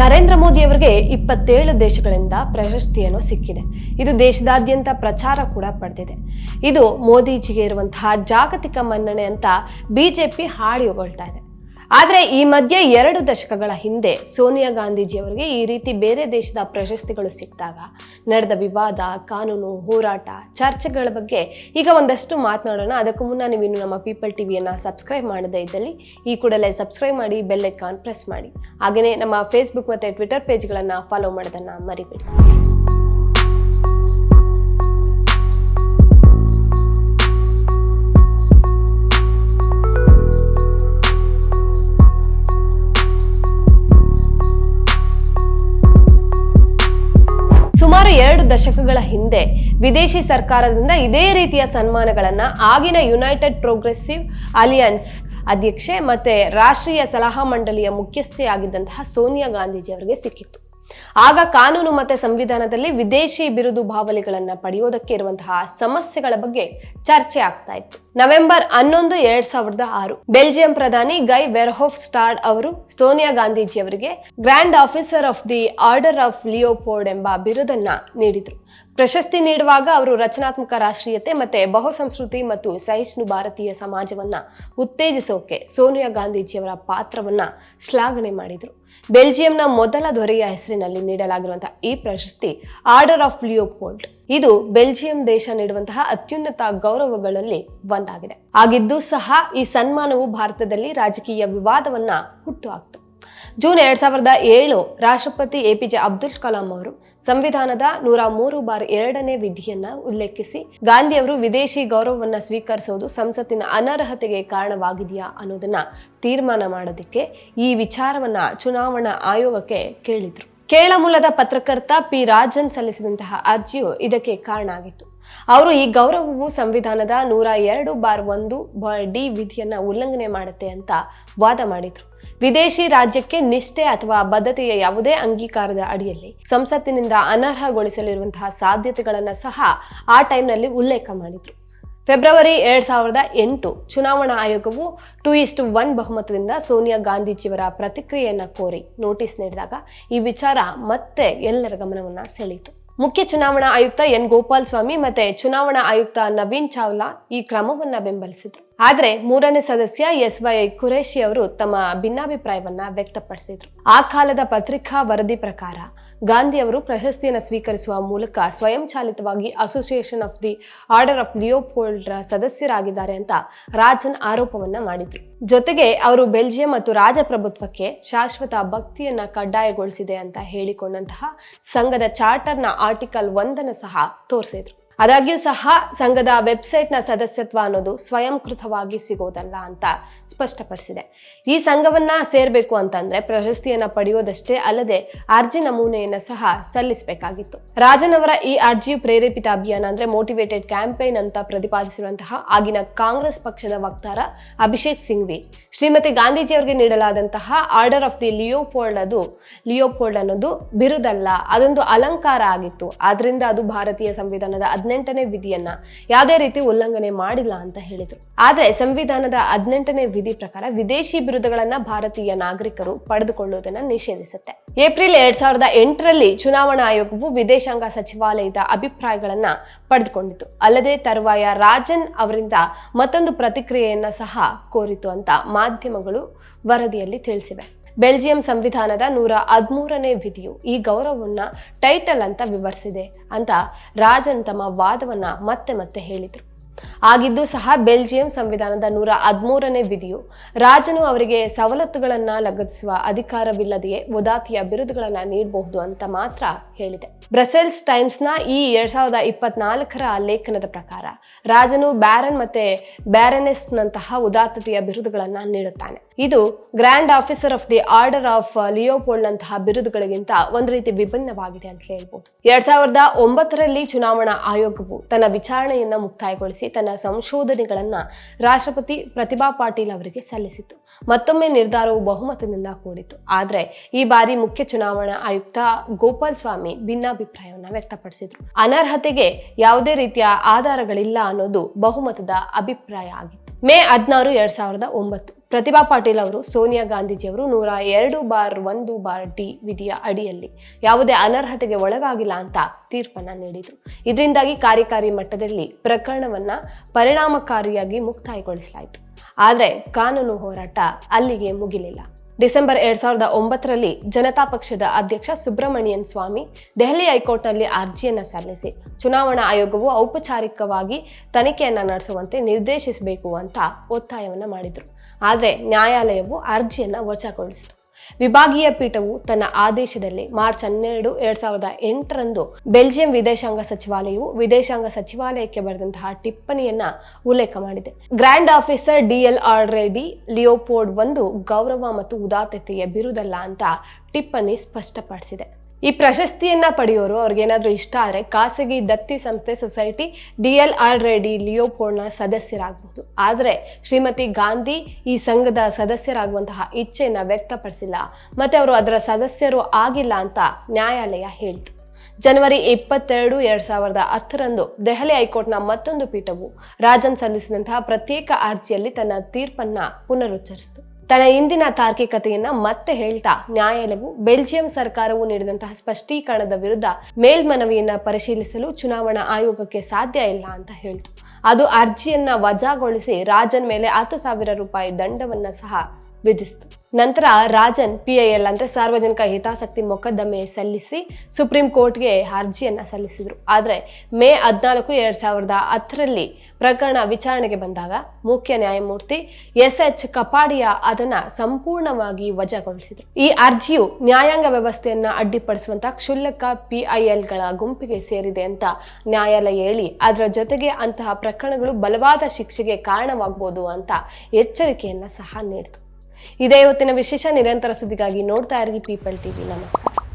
ನರೇಂದ್ರ ಮೋದಿ ಅವರಿಗೆ ಇಪ್ಪತ್ತೇಳು ದೇಶಗಳಿಂದ ಪ್ರಶಸ್ತಿಯನ್ನು ಸಿಕ್ಕಿದೆ. ಇದು ದೇಶದಾದ್ಯಂತ ಪ್ರಚಾರ ಕೂಡ ಪಡೆದಿದೆ. ಇದು ಮೋದಿಜಿಗೆ ಇರುವಂತಹ ಜಾಗತಿಕ ಮನ್ನಣೆ ಅಂತ ಬಿಜೆಪಿ ಹಾಡಿ ಹೊಗಳ್ತಾ ಇದೆ. ಆದರೆ ಈ ಮಧ್ಯೆ ಎರಡು ದಶಕಗಳ ಹಿಂದೆ ಸೋನಿಯಾ ಗಾಂಧೀಜಿಯವರಿಗೆ ಈ ರೀತಿ ಬೇರೆ ದೇಶದ ಪ್ರಶಸ್ತಿಗಳು ಸಿಕ್ಕಿದಾಗ ನಡೆದ ವಿವಾದ, ಕಾನೂನು, ಹೋರಾಟ, ಚರ್ಚೆಗಳ ಬಗ್ಗೆ ಈಗ ಒಂದಷ್ಟು ಮಾತನಾಡೋಣ. ಅದಕ್ಕೂ ಮುನ್ನ ನೀವು ಇನ್ನು ನಮ್ಮ ಪೀಪಲ್ ಟಿವಿಯನ್ನು ಸಬ್ಸ್ಕ್ರೈಬ್ ಮಾಡದೇ ಇದ್ದಲ್ಲಿ ಈ ಕೂಡಲೇ ಸಬ್ಸ್ಕ್ರೈಬ್ ಮಾಡಿ, ಬೆಲ್ ಐಕಾನ್ ಪ್ರೆಸ್ ಮಾಡಿ. ಹಾಗೆಯೇ ನಮ್ಮ ಫೇಸ್ಬುಕ್ ಮತ್ತು ಟ್ವಿಟರ್ ಪೇಜ್ಗಳನ್ನು ಫಾಲೋ ಮಾಡೋದನ್ನು ಮರಿಬೇಡಿ. ದಶಕಗಳ ಹಿಂದೆ ವಿದೇಶಿ ಸರ್ಕಾರದಿಂದ ಇದೇ ರೀತಿಯ ಸನ್ಮಾನಗಳನ್ನು ಆಗಿನ ಯುನೈಟೆಡ್ ಪ್ರೋಗ್ರೆಸಿವ್ ಅಲಿಯನ್ಸ್ ಅಧ್ಯಕ್ಷೆ ಮತ್ತೆ ರಾಷ್ಟ್ರೀಯ ಸಲಹಾ ಮಂಡಳಿಯ ಮುಖ್ಯಸ್ಥೆಯಾಗಿದ್ದಂತಹ ಸೋನಿಯಾ ಗಾಂಧೀಜಿಯವರಿಗೆ ಸಿಕ್ಕಿತ್ತು. ಆಗ ಕಾನೂನು ಮತ್ತೆ ಸಂವಿಧಾನದಲ್ಲಿ ವಿದೇಶಿ ಬಿರುದು ಬಾವಲಿಗಳನ್ನ ಪಡೆಯೋದಕ್ಕೆ ಇರುವಂತಹ ಸಮಸ್ಯೆಗಳ ಬಗ್ಗೆ ಚರ್ಚೆ ಆಗ್ತಾ ಇತ್ತು. ನವೆಂಬರ್ ಹನ್ನೊಂದು, ಎರಡ್ ಸಾವಿರದ ಆರು. ಬೆಲ್ಜಿಯಂ ಪ್ರಧಾನಿ ಗೈ ವೆರ್ಹೋಫ್ ಸ್ಟಾರ್ಡ್ ಅವರು ಸೋನಿಯಾ ಗಾಂಧೀಜಿ ಅವರಿಗೆ grand officer of the order of Leopold ಎಂಬ ಬಿರುದನ್ನ ನೀಡಿದ್ರು. ಪ್ರಶಸ್ತಿ ನೀಡುವಾಗ ಅವರು ರಚನಾತ್ಮಕ ರಾಷ್ಟ್ರೀಯತೆ ಮತ್ತೆ ಬಹುಸಂಸ್ಕೃತಿ ಮತ್ತು ಸಹಿಷ್ಣು ಭಾರತೀಯ ಸಮಾಜವನ್ನ ಉತ್ತೇಜಿಸೋಕೆ ಸೋನಿಯಾ ಗಾಂಧೀಜಿಯವರ ಪಾತ್ರವನ್ನ ಶ್ಲಾಘನೆ ಮಾಡಿದ್ರು. ಬೆಲ್ಜಿಯಂನ ಮೊದಲ ದೊರೆಯ ಹೆಸರಿನಲ್ಲಿ ನೀಡಲಾಗಿರುವಂತಹ ಈ ಪ್ರಶಸ್ತಿ ಆರ್ಡರ್ ಆಫ್ ಲಿಯೋಪೋಲ್ಡ್. ಇದು ಬೆಲ್ಜಿಯಂ ದೇಶ ನೀಡುವಂತಹ ಅತ್ಯುನ್ನತ ಗೌರವಗಳಲ್ಲಿ ಒಂದಾಗಿದೆ. ಆಗಿದ್ದು ಸಹ ಈ ಸನ್ಮಾನವು ಭಾರತದಲ್ಲಿ ರಾಜಕೀಯ ವಿವಾದವನ್ನ ಹುಟ್ಟುಹಾಕ್ತು ಜೂನ್ ಎರಡ್ ಸಾವಿರದ ಏಳು ರಾಷ್ಟ್ರಪತಿ A P J Abdul Kalam ಅವರು ಸಂವಿಧಾನದ ನೂರ ಮೂರು ಬಾರ್ ಎರಡನೇ ವಿಧಿಯನ್ನ ಉಲ್ಲೇಖಿಸಿ, ಗಾಂಧಿ ಅವರು ವಿದೇಶಿ ಗೌರವವನ್ನ ಸ್ವೀಕರಿಸೋದು ಸಂಸತ್ತಿನ ಅನರ್ಹತೆಗೆ ಕಾರಣವಾಗಿದೆಯಾ ಅನ್ನೋದನ್ನ ತೀರ್ಮಾನ ಮಾಡೋದಕ್ಕೆ ಈ ವಿಚಾರವನ್ನ ಚುನಾವಣಾ ಆಯೋಗಕ್ಕೆ ಕೇಳಿದ್ರು. ಕೇರಳ ಮೂಲದ ಪತ್ರಕರ್ತ ಪಿ ರಾಜನ್ ಸಲ್ಲಿಸಿದಂತಹ ಅರ್ಜಿಯು ಇದಕ್ಕೆ ಕಾರಣ ಆಗಿತ್ತು. ಅವರು ಈ ಗೌರವವು ಸಂವಿಧಾನದ ನೂರ ಎರಡು ಬಾರ್ ಒಂದು ಬಾರ್ ಡಿ ವಿಧಿಯನ್ನ ಉಲ್ಲಂಘನೆ ಮಾಡುತ್ತೆ ಅಂತ ವಾದ ಮಾಡಿದ್ರು. ವಿದೇಶಿ ರಾಜ್ಯಕ್ಕೆ ನಿಷ್ಠೆ ಅಥವಾ ಬದ್ಧತೆಯ ಯಾವುದೇ ಅಂಗೀಕಾರದ ಅಡಿಯಲ್ಲಿ ಸಂಸತ್ತಿನಿಂದ ಅನರ್ಹಗೊಳಿಸಲಿರುವಂತಹ ಸಾಧ್ಯತೆಗಳನ್ನು ಸಹ ಆ ಟೈಮ್ನಲ್ಲಿ ಉಲ್ಲೇಖ ಮಾಡಿದ್ರು. ಫೆಬ್ರವರಿ ಎರಡ್ ಸಾವಿರದ ಎಂಟು ಚುನಾವಣಾ ಆಯೋಗವು ಟೂ ಇಸ್ಟ್ ಒನ್ ಬಹುಮತದಿಂದ ಸೋನಿಯಾ ಗಾಂಧೀಜಿಯವರ ಪ್ರತಿಕ್ರಿಯೆಯನ್ನು ಕೋರಿ ನೋಟಿಸ್ ನೀಡಿದಾಗ ಈ ವಿಚಾರ ಮತ್ತೆ ಎಲ್ಲರ ಗಮನವನ್ನು ಸೆಳೀತು ಮುಖ್ಯ ಚುನಾವಣಾ ಆಯುಕ್ತ ಎನ್. ಗೋಪಾಲ್ ಸ್ವಾಮಿ ಮತ್ತೆ ಚುನಾವಣಾ ಆಯುಕ್ತ ನವೀನ್ ಚಾವ್ಲಾ ಈ ಕ್ರಮವನ್ನ ಬೆಂಬಲಿಸಿದ್ರು. ಆದ್ರೆ ಮೂರನೇ ಸದಸ್ಯ ಎಸ್ ವೈ ಕುರೇಶಿ ಅವರು ತಮ್ಮ ಭಿನ್ನಾಭಿಪ್ರಾಯವನ್ನ ವ್ಯಕ್ತಪಡಿಸಿದ್ರು. ಆ ಕಾಲದ ಪತ್ರಿಕಾ ವರದಿ ಪ್ರಕಾರ ಗಾಂಧಿ ಅವರು ಪ್ರಶಸ್ತಿಯನ್ನು ಸ್ವೀಕರಿಸುವ ಮೂಲಕ ಸ್ವಯಂಚಾಲಿತವಾಗಿ association of the order of ಲಿಯೋಪೋಲ್ಡ್ರ ಸದಸ್ಯರಾಗಿದ್ದಾರೆ ಅಂತ ರಾಜನ್ ಆರೋಪವನ್ನ ಮಾಡಿದ್ರು. ಜೊತೆಗೆ ಅವರು ಬೆಲ್ಜಿಯಂ ಮತ್ತು ರಾಜಪ್ರಭುತ್ವಕ್ಕೆ ಶಾಶ್ವತ ಭಕ್ತಿಯನ್ನ ಕಡ್ಡಾಯಗೊಳಿಸಿದೆ ಅಂತ ಹೇಳಿಕೊಂಡಂತಹ ಸಂಘದ ಚಾರ್ಟರ್ನ ಆರ್ಟಿಕಲ್ ಒಂದನ್ನು ಸಹ ತೋರಿಸಿದ್ರು. ಆದಾಗ್ಯೂ ಸಹ ಸಂಘದ ವೆಬ್ಸೈಟ್ನ ಸದಸ್ಯತ್ವ ಅನ್ನೋದು ಸ್ವಯಂಕೃತವಾಗಿ ಸಿಗೋದಲ್ಲ ಅಂತ ಸ್ಪಷ್ಟಪಡಿಸಿದೆ. ಈ ಸಂಘವನ್ನ ಸೇರ್ಬೇಕು ಅಂತಂದ್ರೆ ಪ್ರಶಸ್ತಿಯನ್ನ ಪಡೆಯೋದಷ್ಟೇ ಅಲ್ಲದೆ ಅರ್ಜಿ ನಮೂನೆಯನ್ನ ಸಹ ಸಲ್ಲಿಸಬೇಕಾಗಿತ್ತು. ರಾಜನ್ ಅವರ ಈ ಅರ್ಜಿಯು ಪ್ರೇರೇಪಿತ ಅಭಿಯಾನ ಅಂದ್ರೆ ಮೋಟಿವೇಟೆಡ್ ಕ್ಯಾಂಪೇನ್ ಅಂತ ಪ್ರತಿಪಾದಿಸಿರುವಂತಹ ಆಗಿನ ಕಾಂಗ್ರೆಸ್ ಪಕ್ಷದ ವಕ್ತಾರ ಅಭಿಷೇಕ್ ಸಿಂಘ್ವಿ. ಶ್ರೀಮತಿ ಗಾಂಧೀಜಿ ಅವರಿಗೆ ನೀಡಲಾದಂತಹ ಆರ್ಡರ್ ಆಫ್ ದಿ ಲಿಯೋಪೋಲ್ಡ್ ಅದು, ಲಿಯೋಪೋಲ್ಡ್ ಅನ್ನೋದು ಬಿರುದಲ್ಲ, ಅದೊಂದು ಅಲಂಕಾರ ಆಗಿತ್ತು. ಆದ್ರಿಂದ ಅದು ಭಾರತೀಯ ಸಂವಿಧಾನದ ಹದಿನೆಂಟನೇ ವಿಧಿಯನ್ನ ಯಾವುದೇ ರೀತಿ ಉಲ್ಲಂಘನೆ ಮಾಡಿಲ್ಲ ಅಂತ ಹೇಳಿದರು. ಆದರೆ ಸಂವಿಧಾನದ ಹದಿನೆಂಟನೇ ವಿಧಿ ಪ್ರಕಾರ ವಿದೇಶಿ ಬಿರುದುಗಳನ್ನ ಭಾರತೀಯ ನಾಗರಿಕರು ಪಡೆದುಕೊಳ್ಳುವುದನ್ನ ನಿಷೇಧಿಸುತ್ತೆ. ಏಪ್ರಿಲ್ ಎರಡ್ ಸಾವಿರದ ಎಂಟರಲ್ಲಿ ಚುನಾವಣಾ ಆಯೋಗವು ವಿದೇಶಾಂಗ ಸಚಿವಾಲಯದ ಅಭಿಪ್ರಾಯಗಳನ್ನ ಪಡೆದುಕೊಂಡಿತು ಅಲ್ಲದೆ ತರುವಾಯ ರಾಜನ್ ಅವರಿಂದ ಮತ್ತೊಂದು ಪ್ರತಿಕ್ರಿಯೆಯನ್ನ ಸಹ ಕೋರಿತು ಅಂತ ಮಾಧ್ಯಮಗಳು ವರದಿಯಲ್ಲಿ ತಿಳಿಸಿವೆ. ಬೆಲ್ಜಿಯಂ ಸಂವಿಧಾನದ ನೂರ ಹದಿಮೂರನೇ ವಿಧಿಯು ಈ ಗೌರವವನ್ನ ಟೈಟಲ್ ಅಂತ ವಿವರಿಸಿದೆ ಅಂತ ರಾಜನ್ ತಮ್ಮ ವಾದವನ್ನ ಮತ್ತೆ ಮತ್ತೆ ಹೇಳಿದ್ರು. ಆಗಿದ್ದು ಸಹ ಬೆಲ್ಜಿಯಂ ಸಂವಿಧಾನದ ನೂರ ಹದಿಮೂರನೇ ವಿಧಿಯು. ರಾಜನು ಅವರಿಗೆ ಸವಲತ್ತುಗಳನ್ನ ಲಗತ್ತಿಸುವ ಅಧಿಕಾರವಿಲ್ಲದೆಯೇ ಉದಾತಿಯ ಬಿರುದುಗಳನ್ನ ನೀಡಬಹುದು ಅಂತ ಮಾತ್ರ ಹೇಳಿದೆ. ಬ್ರಸೆಲ್ಸ್ ಟೈಮ್ಸ್ನ ಈ ಎರಡ್ ಸಾವಿರದ ಇಪ್ಪತ್ನಾಲ್ಕರ ಲೇಖನದ ಪ್ರಕಾರ ರಾಜನು ಬ್ಯಾರನ್ ಮತ್ತೆ ಬ್ಯಾರನೆಸ್ನಂತಹ ಉದಾತ್ತತೆಯ ಬಿರುದುಗಳನ್ನ ನೀಡುತ್ತಾನೆ. ಇದು grand officer of the order of Leopold ನಂತಹ ಬಿರುದುಗಳಿಗಿಂತ ಒಂದು ರೀತಿ ವಿಭಿನ್ನವಾಗಿದೆ ಅಂತ ಹೇಳ್ಬೋದು. ಎರಡ್ ಸಾವಿರದ ಒಂಬತ್ತರಲ್ಲಿ ಚುನಾವಣಾ ಆಯೋಗವು ತನ್ನ ವಿಚಾರಣೆಯನ್ನ ಮುಕ್ತಾಯಗೊಳಿಸಿ ತನ್ನ ಸಂಶೋಧನೆಗಳನ್ನ ರಾಷ್ಟ್ರಪತಿ ಪ್ರತಿಭಾ ಪಾಟೀಲ್ ಅವರಿಗೆ ಸಲ್ಲಿಸಿತು ಮತ್ತೊಮ್ಮೆ ನಿರ್ಧಾರವು ಬಹುಮತದಿಂದ ಕೂಡಿತು ಆದ್ರೆ ಈ ಬಾರಿ ಮುಖ್ಯ ಚುನಾವಣಾ ಆಯುಕ್ತ ಗೋಪಾಲ್ ಸ್ವಾಮಿ ಭಿನ್ನಾಭಿಪ್ರಾಯವನ್ನ ವ್ಯಕ್ತಪಡಿಸಿದರು. ಅನರ್ಹತೆಗೆ ಯಾವುದೇ ರೀತಿಯ ಆಧಾರಗಳಿಲ್ಲ ಅನ್ನೋದು ಬಹುಮತದ ಅಭಿಪ್ರಾಯ ಆಗಿತ್ತು. ಮೇ ಹದಿನಾರು, ಎರಡ್ ಸಾವಿರದ ಒಂಬತ್ತು. ಪ್ರತಿಭಾ ಪಾಟೀಲ್ ಅವರು, ಸೋನಿಯಾ ಗಾಂಧೀಜಿಯವರು ನೂರ ಎರಡು ಬಾರ್ ಒಂದು ಬಾರ್ ಡಿ ವಿಧಿಯ ಅಡಿಯಲ್ಲಿ ಯಾವುದೇ ಅನರ್ಹತೆಗೆ ಒಳಗಾಗಿಲ್ಲ ಅಂತ ತೀರ್ಪನ್ನ ನೀಡಿದರು. ಇದರಿಂದಾಗಿ ಕಾರ್ಯಕಾರಿ ಮಟ್ಟದಲ್ಲಿ ಪ್ರಕರಣವನ್ನ ಪರಿಣಾಮಕಾರಿಯಾಗಿ ಮುಕ್ತಾಯಗೊಳಿಸಲಾಯಿತು. ಆದರೆ ಕಾನೂನು ಹೋರಾಟ ಅಲ್ಲಿಗೆ ಮುಗಿಲಿಲ್ಲ. ಡಿಸೆಂಬರ್ ಎರಡ್ ಸಾವಿರದ ಒಂಬತ್ತರಲ್ಲಿ ಜನತಾ ಪಕ್ಷದ ಅಧ್ಯಕ್ಷ ಸುಬ್ರಹ್ಮಣ್ಯನ್ ಸ್ವಾಮಿ ದೆಹಲಿ ಹೈಕೋರ್ಟ್ನಲ್ಲಿ ಅರ್ಜಿಯನ್ನು ಸಲ್ಲಿಸಿ, ಚುನಾವಣಾ ಆಯೋಗವು ಔಪಚಾರಿಕವಾಗಿ ತನಿಖೆಯನ್ನು ನಡೆಸುವಂತೆ ನಿರ್ದೇಶಿಸಬೇಕು ಅಂತ ಒತ್ತಾಯವನ್ನು ಮಾಡಿದರು. ಆದರೆ ನ್ಯಾಯಾಲಯವು ಅರ್ಜಿಯನ್ನು ವಜಾಗೊಳಿಸಿತು. ವಿಭಾಗೀಯ ಪೀಠವು ತನ್ನ ಆದೇಶದಲ್ಲಿ ಮಾರ್ಚ್ ಹನ್ನೆರಡು ಎರಡ್ ಸಾವಿರದ ಎಂಟರಂದು ಬೆಲ್ಜಿಯಂ ವಿದೇಶಾಂಗ ಸಚಿವಾಲಯವು ವಿದೇಶಾಂಗ ಸಚಿವಾಲಯಕ್ಕೆ ಬರೆದಂತಹ ಟಿಪ್ಪಣಿಯನ್ನ ಉಲ್ಲೇಖ ಮಾಡಿದೆ. Grand officer DL R Reddy Leopold ಒಂದು ಗೌರವ ಮತ್ತು ಉದಾತ್ತತೆಯ ಬಿರುದಲ್ಲ ಅಂತ ಟಿಪ್ಪಣಿ ಸ್ಪಷ್ಟಪಡಿಸಿದೆ. ಈ ಪ್ರಶಸ್ತಿಯನ್ನ ಪಡೆಯೋರು ಅವ್ರಿಗೇನಾದ್ರೂ ಇಷ್ಟ ಆದರೆ ಖಾಸಗಿ ದತ್ತಿ ಸಂಸ್ಥೆ society D L R Reddy ಲಿಯೋಪೋಲ್ನ ಸದಸ್ಯರಾಗಬಹುದು ಆದರೆ ಶ್ರೀಮತಿ ಗಾಂಧಿ ಈ ಸಂಘದ ಸದಸ್ಯರಾಗುವಂತಹ ಇಚ್ಛೆಯನ್ನು ವ್ಯಕ್ತಪಡಿಸಿಲ್ಲ. ಮತ್ತೆ ಅವರು ಅದರ ಸದಸ್ಯರು ಆಗಿಲ್ಲ ಅಂತ ನ್ಯಾಯಾಲಯ ಹೇಳಿತು. ಜನವರಿ ಇಪ್ಪತ್ತೆರಡು ಎರಡ್ ಸಾವಿರದ ಹತ್ತರಂದು ದೆಹಲಿ ಹೈಕೋರ್ಟ್ನ ಮತ್ತೊಂದು ಪೀಠವು ರಾಜನ್ ಸಲ್ಲಿಸಿದಂತಹ ಪ್ರತ್ಯೇಕ ಅರ್ಜಿಯಲ್ಲಿ ತನ್ನ ತೀರ್ಪನ್ನ ಪುನರುಚ್ಚರಿಸಿತು. ತನ್ನ ಇಂದಿನ ತಾರ್ಕಿಕತೆಯನ್ನ ಮತ್ತೆ ಹೇಳ್ತಾ ನ್ಯಾಯಾಲಯವು ಬೆಲ್ಜಿಯಂ ಸರ್ಕಾರವು ನೀಡಿದಂತಹ ಸ್ಪಷ್ಟೀಕರಣದ ವಿರುದ್ಧ ಮೇಲ್ಮನವಿಯನ್ನ ಪರಿಶೀಲಿಸಲು ಚುನಾವಣಾ ಆಯೋಗಕ್ಕೆ ಸಾಧ್ಯ ಇಲ್ಲ ಅಂತ ಹೇಳ್ತು. ಅದು ಅರ್ಜಿಯನ್ನ ವಜಾಗೊಳಿಸಿ ರಾಜನ್ ಮೇಲೆ ಹತ್ತು ಸಾವಿರ ರೂಪಾಯಿ ದಂಡವನ್ನ ಸಹ ವಿಧಿಸಿತು. ನಂತರ ರಾಜನ್ ಪಿ ಐ ಎಲ್ ಅಂದ್ರೆ ಸಾರ್ವಜನಿಕ ಹಿತಾಸಕ್ತಿ ಮೊಕದ್ದಮೆ ಸಲ್ಲಿಸಿ ಸುಪ್ರೀಂ ಕೋರ್ಟ್ಗೆ ಅರ್ಜಿಯನ್ನ ಸಲ್ಲಿಸಿದ್ರು. ಆದ್ರೆ ಮೇ ಹದಿನಾಲ್ಕು ಎರಡ್ ಸಾವಿರದ ಹತ್ತರಲ್ಲಿ ಪ್ರಕರಣ ವಿಚಾರಣೆಗೆ ಬಂದಾಗ ಮುಖ್ಯ ನ್ಯಾಯಮೂರ್ತಿ ಎಸ್ ಎಚ್ ಕಪಾಡಿಯಾ ಅದನ್ನ ಸಂಪೂರ್ಣವಾಗಿ ವಜಾಗೊಳಿಸಿದ್ರು. ಈ ಅರ್ಜಿಯು ನ್ಯಾಯಾಂಗ ವ್ಯವಸ್ಥೆಯನ್ನ ಅಡ್ಡಿಪಡಿಸುವಂತ ಕ್ಷುಲ್ಲಕ ಪಿಐಎಲ್ಗಳ ಗುಂಪಿಗೆ ಸೇರಿದೆ ಅಂತ ನ್ಯಾಯಾಲಯ ಹೇಳಿ, ಅದರ ಜೊತೆಗೆ ಅಂತಹ ಪ್ರಕರಣಗಳು ಬಲವಾದ ಶಿಕ್ಷೆಗೆ ಕಾರಣವಾಗಬಹುದು ಅಂತ ಎಚ್ಚರಿಕೆಯನ್ನ ಸಹ ನೀಡಿತು. ಇದೇ ಹೊತ್ತಿನ ವಿಶೇಷ ನಿರಂತರ ಸುದ್ದಿಗಾಗಿ ನೋಡ್ತಾ ಇರಿ ಪೀಪಲ್ ಟಿವಿ ನಮಸ್ಕಾರ.